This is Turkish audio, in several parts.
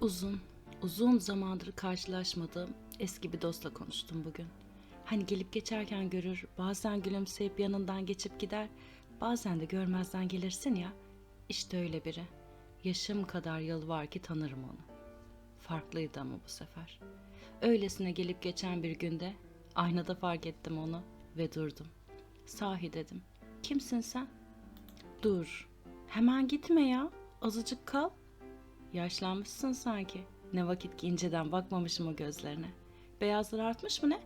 Uzun, uzun zamandır karşılaşmadığım eski bir dostla konuştum bugün. Hani gelip geçerken görür, bazen gülümseyip yanından geçip gider, bazen de görmezden gelirsin ya. İşte öyle biri. Yaşım kadar yıl var ki tanırım onu. Farklıydı ama bu sefer. Öylesine gelip geçen bir günde aynada fark ettim onu ve durdum. Sahi dedim. Kimsin sen? Dur. Hemen gitme ya. Azıcık kal. Yaşlanmışsın sanki. Ne vakit ki inceden bakmamışım o gözlerine. Beyazlar artmış mı ne?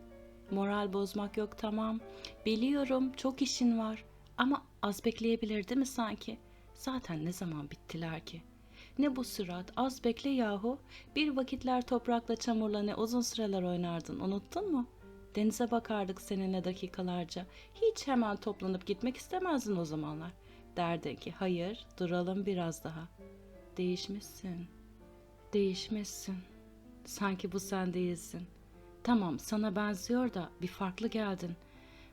Moral bozmak yok tamam. Biliyorum çok işin var. Ama az bekleyebilirdi mi sanki? Zaten ne zaman bittiler ki? Ne bu sürat az bekle yahu. Bir vakitler toprakla çamurla ne uzun süreler oynardın unuttun mu? Denize bakardık seninle dakikalarca. Hiç hemen toplanıp gitmek istemezdin o zamanlar. Derdin ki hayır duralım biraz daha. Değişmişsin. Değişmişsin. Sanki bu sen değilsin. Tamam sana benziyor da bir farklı geldin.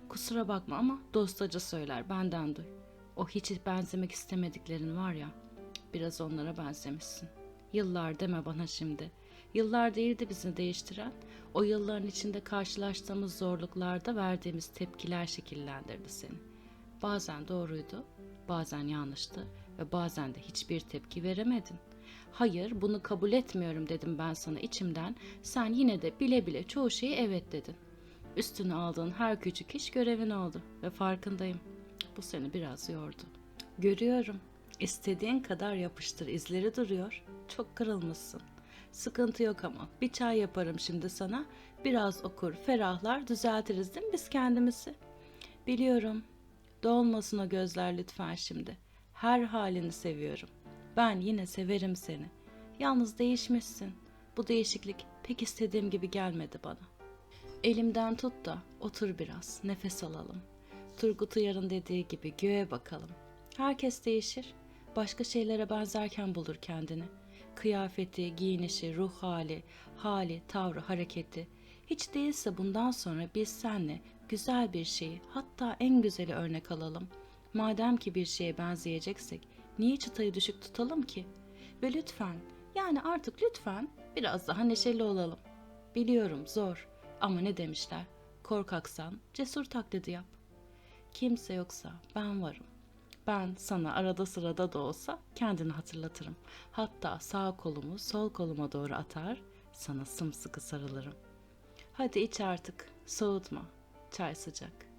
Kusura bakma ama dostaca söyler benden duy. O hiç benzemek istemediklerin var ya. Biraz onlara benzemişsin. Yıllar deme bana şimdi. Yıllar değildi bizi değiştiren. O yılların içinde karşılaştığımız zorluklarda verdiğimiz tepkiler şekillendirdi seni. Bazen doğruydu, bazen yanlıştı ve bazen de hiçbir tepki veremedin. Hayır, bunu kabul etmiyorum dedim ben sana içimden. Sen yine de bile bile çoğu şeyi evet dedin. Üstüne aldığın her küçük iş görevin oldu ve farkındayım. Bu seni biraz yordu. Görüyorum. İstediğin kadar yapıştır, izleri duruyor. Çok kırılmışsın. Sıkıntı yok ama bir çay yaparım şimdi sana. Biraz okur, ferahlar, düzeltiriz değil mi biz kendimizi? Biliyorum. Dolmasın o gözler lütfen şimdi. Her halini seviyorum. Ben yine severim seni. Yalnız değişmişsin. Bu değişiklik pek istediğim gibi gelmedi bana. Elimden tut da otur biraz, nefes alalım. Turgut Uyar'ın dediği gibi göğe bakalım. Herkes değişir. Başka şeylere benzerken bulur kendini. Kıyafeti, giyinişi, ruh hali, hali, tavrı, hareketi. Hiç değilse bundan sonra biz senle güzel bir şeyi, hatta en güzeli örnek alalım. Madem ki bir şeye benzeyeceksek, niye çıtayı düşük tutalım ki? Ve lütfen, yani artık lütfen biraz daha neşeli olalım. Biliyorum zor ama ne demişler? Korkaksan cesur taklidi yap. Kimse yoksa ben varım. Ben sana arada sırada da olsa kendini hatırlatırım. Hatta sağ kolumu sol koluma doğru atar, sana sımsıkı sarılırım. Hadi iç artık, soğutma. Çay sıcak.